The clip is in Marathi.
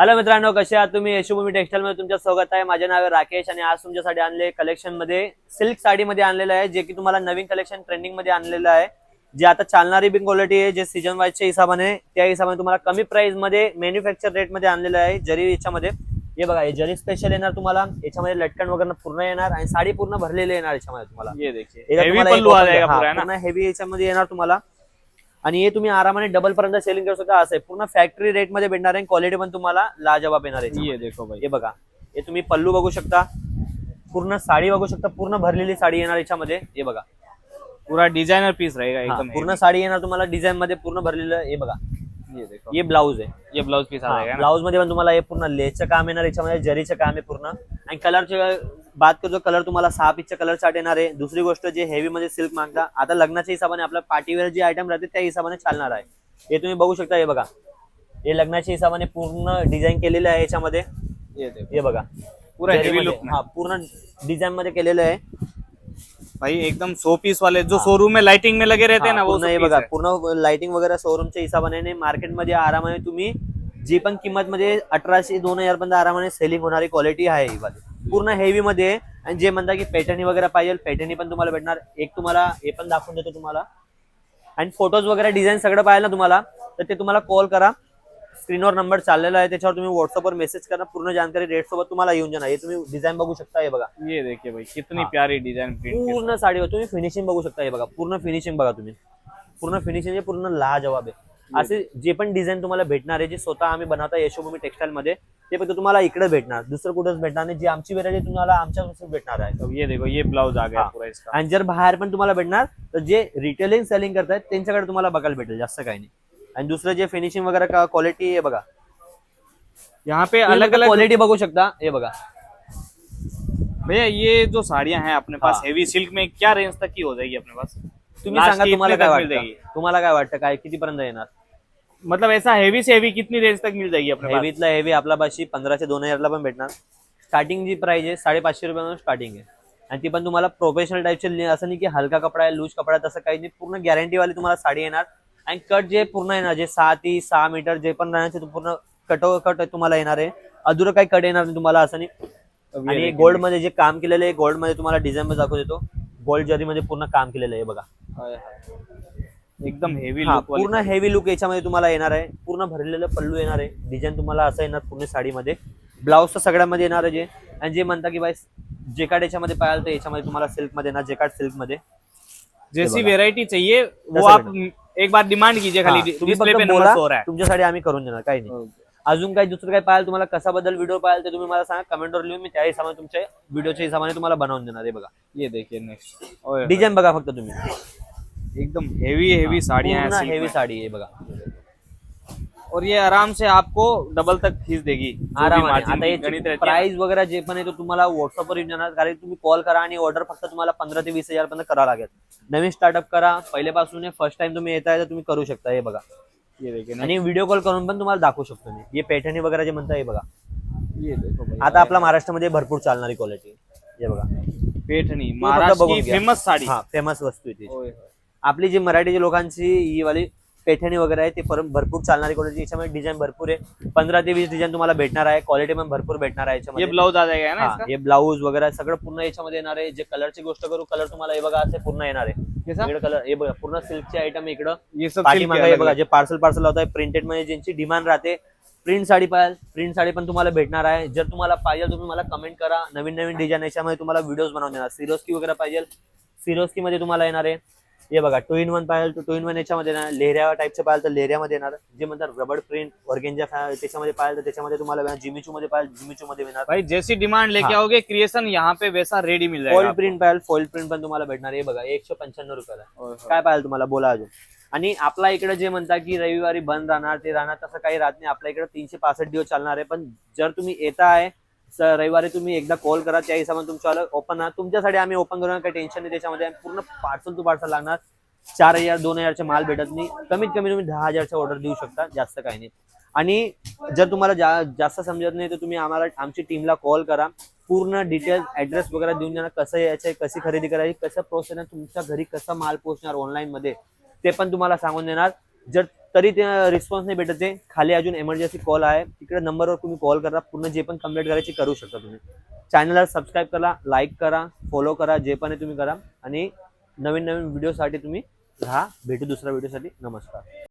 हॅलो मित्रांनो कसे आहात तुम्ही? यशोभूमी टेक्सटाईल मध्ये तुमचं स्वागत आहे. माझे नाव राकेश आणि आज तुमच्यासाठी आणले कलेक्शनमध्ये सिल्क साडीमध्ये आणलेलं आहे जे की तुम्हाला नवीन कलेक्शन ट्रेंडिंगमध्ये आणलेलं आहे. जे आता चालणारी बी क्वालिटी आहे जे सीजन वाईजच्या हिसाबाने त्या हिसाबाने तुम्हाला कमी प्राइसमध्ये मॅन्युफॅक्चर रेटमध्ये आणलेलं आहे जरी याच्यामध्ये. हे बघा हे जरी स्पेशल येणार तुम्हाला याच्यामध्ये लटकन वगैरे पूर्ण येणार आणि साडी पूर्ण भरलेली येणार याच्यामध्ये तुम्हाला. हेवी याच्यामध्ये येणार तुम्हाला. आणि हे तुम्ही आरामाने डबल पर्यंत सेलिंग करू शकता. असं आहे. पूर्ण फॅक्टरी रेटमध्ये भेटणार आहे क्वालिटी पण तुम्हाला लाजवाब येणार आहे. ये देखो भाई. हे बघा. हे तुम्ही पल्लू बघू शकता. पूर्ण साडी बघू शकता. पूर्ण भरलेली साडी येणार याच्यामध्ये. हे बघा. पूरा डिजाइनर पीस एकदम पूर्ण साडी येणार तुम्हाला डिझाईन मध्ये पूर्ण भरलेलं हे बघा. ये हे ब्लाऊज आहे. ये ब्लाउज पीस ब्लाऊजमध्ये पण तुम्हाला हे पूर्ण लेसचं काम येणार याच्यामध्ये जरीचं काम आहे पूर्ण. आणि कलरचे बात करतो कलर तुम्हाला सहा पीसच्या कलर चार्ट येणार आहे दुसरी गोष्ट जे हेवी मध्ये सिल्क मागता आता लग्नाच्या हिसाबाने आपल्या पार्टीवेअर जे आयटम राहते त्या हिसाबाने चालणार आहे. हे तुम्ही बघू शकता हे बघा. हे लग्नाच्या हिसाबाने पूर्ण डिझाईन केलेलं आहे याच्यामध्ये. हे बघा. पूरा हेवी जरीमध्ये. लुक हा पूर्ण डिझाईन मध्ये केलेलं आहे. भाई एकदम सो पीस वाले जो शोरूम में लाइटिंग में लगे रहते हैं ना हा, वो हे piece बघा। पूर्ण लाइटिंग वगैरे शोरूमच्या हिसाबाने मार्केटमध्ये आरामाने तुम्ही जी पण किंमत मध्ये अठराशे दोन हजार पर्यंत आरामाने सेलिंग होणारी क्वालिटी आहे ही वाली. पूर्ण हेवी मध्ये. आणि जे म्हणता की पैठणी वगैरे पाहिजे पैठणी पण तुम्हाला भेटणार. एक तुम्हाला हे पण दाखवून देतो तुम्हाला. आणि फोटोज वगैरे डिझाईन सगळं पाहिजे ना तुम्हाला तर ते तुम्हाला कॉल करा. स्क्रीनवर नंबर चाललेला आहे त्याच्यावर तुम्ही व्हॉट्सअपवर मेसेज करा. पूर्ण जानकारी रेट सोबत तुम्हाला येऊन जाणार. हे तुम्ही डिझाईन बघू शकता हे बघा. ये देखिए भाई कितनी। प्यारी प्रिंट पूर्ण साडीवर तुम्ही फिनिशिंग बघू शकता हे बघा. पूर्ण फिनिशिंग बघा तुम्ही. पूर्ण फिनिशिंग पूर्ण लाजवाब आहे. असे जे पण डिझाईन तुम्हाला भेटणार आहे जे स्वतः आम्ही बनवता यशोभूमी टेक्सटाईल मध्ये ते फक्त तुम्हाला इकडे भेटणार. दुसरं कुठंच भेटणार नाही. जी आमची व्हेरायटी तुम्हाला आमच्या भेटणार आहे. अब ये देखो ये ब्लाउज आ गया हाँ। पूरा इसका. आणि जर बाहेर पण तुम्हाला भेटणार तर जे रिटेलिंग सेलिंग करतायत त्यांच्याकडे तुम्हाला बघायला भेटेल जास्त काही नाही. आणि दुसरं जे फिनिशिंग वगैरे क्वालिटी आहे बघा. यहाँ पे अलग अलग क्वालिटी बघू शकता. हे बघा. भैया ये जो साड़ियां हैं अपने पास हाँ। हेवी सिल्क में क्या रेंज तक की हो जाएगी अपने पास? तुम्ही सांगा तुम्हाला काय वाटतं? तुम्हाला काय वाटतं? काय कितीपर्यंत येणार? मतलब ऐसा हेवी से हेवी कितनी रेंज तक मिल जाएगी अपने पास? हेवीतला हेवी आपला पाशी पंधराशे दोन हजारला पण भेटणार. स्टार्टिंग जी प्राइस आहे साडेपाचशे रुपयापासून स्टार्टिंग आहे. आणि ती पण तुम्हाला प्रोफेशनल टाईपचे असं नाही की हलका कपडा आहे लूज कपडा आहे तसं काही नाही. पूर्ण गॅरंटी वाली तुम्हाला साडी येणार. आणि कट जे पूर्ण येणार जे सहा ती सहा मीटर जे पण राहणार ते पूर्ण कटो कट तुम्हाला येणार आहे. अधुरं काही कट येणार नाही तुम्हाला असं नाही. आणि। गोल्डमध्ये जे काम केलेलं आहे गोल्डमध्ये तुम्हाला डिझाईन मध्ये दाखवू देतो गोल्ड जरी मध्ये पूर्ण काम केलेलं आहे बघा. Hi, hi. एकदम हेवी लुक पूर्ण हेवी लुक याच्यामध्ये तुम्हाला येणार आहे. पूर्ण भरलेलं पल्लू येणार आहे. डिझाईन तुम्हाला असं येणार पूर्ण साडीमध्ये. ब्लाऊज तर सगळ्यामध्ये येणार आहे जे. आणि जे म्हणता की बाय जे कार्ड याच्यामध्ये पाहाल तर याच्यामध्ये तुम्हाला सिल्कमध्ये येणार जे कार्ड सिल्कमध्ये जैसी बघा. वेरायटी चाहिए वो आप एक बार डिमांड कीजिए खाली. डिस्प्ले पे नंबर हो रहा है. तुमच्यासाठी आम्ही करून देणार काही नाही. अजून काही दुसरं काही पाहाल तुम्हाला कशाबद्दल व्हिडिओ पाहाल ते तुम्ही मला सांगा. कमेंटवर लिहून मी त्या हिसाबाने तुमच्या व्हिडिओच्या हिसाबाने तुम्हाला बनवून देणार आहे बघा. ये देखिए नेक्स्ट डिझाईन बघा फक्त तुम्ही. एकदम हेवी हेवी साड़ियां हैं हेवी। साडी आहे बघा और ये आराम से आपको डबल तक खींच देगी। margin आता याची है। प्राइस वगैरे जे पण आहे तो तुम्हाला व्हॉट्सअपवर येऊन जाणार कारण तुम्ही कॉल करा आणि ऑर्डर फक्त तुम्हाला पंधरा ते वीस हजार पर्यंत करावं लागेल नवीन स्टार्टअप करा पहिल्यापासून फर्स्ट टाइम तुम्ही येताय तर तुम्ही करू शकता हे बघा आणि व्हिडिओ कॉल करून पण तुम्हाला दाखवू शकतो मी। हे पैठणी वगैरे जे म्हणता हे बघा आता आपला महाराष्ट्रामध्ये भरपूर चालणारी क्वालिटी हे बघा घ्या. फेमस साड़ी. हा फेमस वस्तू आहे ती. आपली जी मराठी लोकांची ही वाली पैठणी वगैरे आहे ती पर- भरपूर चालणारी क्वालिटी याच्यामध्ये डिझाईन भरपूर आहे. पंधरा ते वीस डिझाइन तुम्हाला भेटणार आहे क्वालिटी पण भरपूर भेटणार आहे याच्यामध्ये. ब्लाउज आ जाएगा ना हा, ब्लाऊज वगैरे सगळं पूर्ण याच्यामध्ये येणार आहे. जे कलरची गोष्ट करू कलर तुम्हाला हे बघा असे पूर्ण येणार आहे. इकडे कलर हे बघा पूर्ण सिल्कचे आयटम इकडं. पाठीमागे हे बघा जे पार्सल पार्सल होत आहे प्रिंटेडमध्ये ज्यांची डिमांड राहते प्रिंट साडी पाहिजे प्रिंट साडी पण तुम्हाला भेटणार आहे. जर तुम्हाला पाहिजे तुम्ही मला कमेंट करा. नवीन नवीन डिझाईन याच्यामध्ये तुम्हाला व्हिडिओज बनवून देणार. सिरोस्की वगैरे पाहिजे. सिरोस्की मध्ये तुम्हाला येणार आहे. हे बघा टू इन वन पाहिजे टू इन वन याच्यामध्ये येणार लेहऱ्या टाईपचे पाहिजे तर लेहऱ्यामध्ये येणार. जे म्हणतात रबड प्रिंट ऑर्गेंजा त्याच्यामध्ये पाहिजे तर त्याच्यामध्ये तुम्हाला जिमिचू मध्ये पाहिजे जिमिचू मध्ये येणार भाई जैसी डिमांड लेके हाँ। आओगे क्रिएशन यहाँ पे वैसा रेडी मिल जाएगा फॉइल आपको। प्रिंट पाहिजे फॉइल प्रिंट पण तुम्हाला भेटणार. हे बघा एकशे पंच्याण्णव रुपयाला. काय पाहिजे तुम्हाला? बोला अजून. आणि आपला इकडे जे म्हणता की रविवारी बंद राहणार ते राहणार तसं काही राहत नाही. आपल्या इकडे तीनशे पासष्ट दिवस चालणार आहे. पण जर तुम्ही येता आहे रविवारी तुम्ही एकदा कॉल करा त्या हिशोबाने तुमच्या ओपन तुमच्यासाठी आम्ही ओपन करू काही टेन्शन नाही. त्याच्यामध्ये पूर्ण पार्सल टू पार्सल लागणार. चार हजार दोन हजारचे माल भेटत नाही. कमीत कमी तुम्ही दहा हजारचा ऑर्डर देऊ शकता. जास्त काही नाही. आणि जर तुम्हाला जा, जास्त समजत नाही तर तुम्ही आम्हाला आमची टीमला कॉल करा. पूर्ण डिटेल्स ऍड्रेस वगैरे देऊन देणार. कसं यायचं कशी खरेदी करायची कसं प्रोसेस तुमच्या घरी कसं माल पोहोचणार ऑनलाईन मध्ये ते पण तुम्हाला सांगून देणार. जर तरी ते रिस्पॉन्स नाही भेटत. आहे खाली अजून एमर्जन्सी कॉल आहे तिकडे नंबरवर तुम्ही कॉल करा. पूर्ण जे पण कंप्लीट करायची करू शकता तुम्ही. चॅनलला सबस्क्राईब करा लाईक करा फॉलो करा जे पण आहे तुम्ही करा. आणि नवीन नवीन व्हिडिओसाठी तुम्ही राहा. भेटू दुसऱ्या व्हिडिओसाठी नमस्कार.